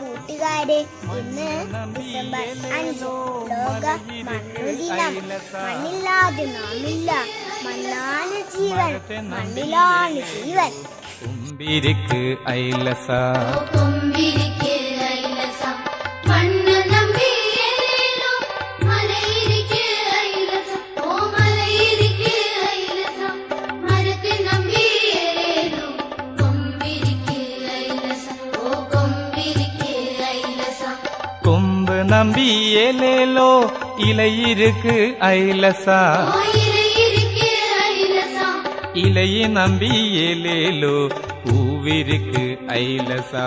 ഇന്ന് ഡിസംബർ അഞ്ച് ലോക മണ്ണുദിനം മണ്ണില്ലാതെ നാമില്ല. മണ്ണാണ് ജീവൻ മണ്ണിലാണ് ജീവൻ. തുമ്പിരിക്ക് ഐലസ. நம்பி ஏலேலோ இலை இருக்கு ஐலசா. இலையை நம்பி ஏலேலோ பூவிருக்கு ஐலசா.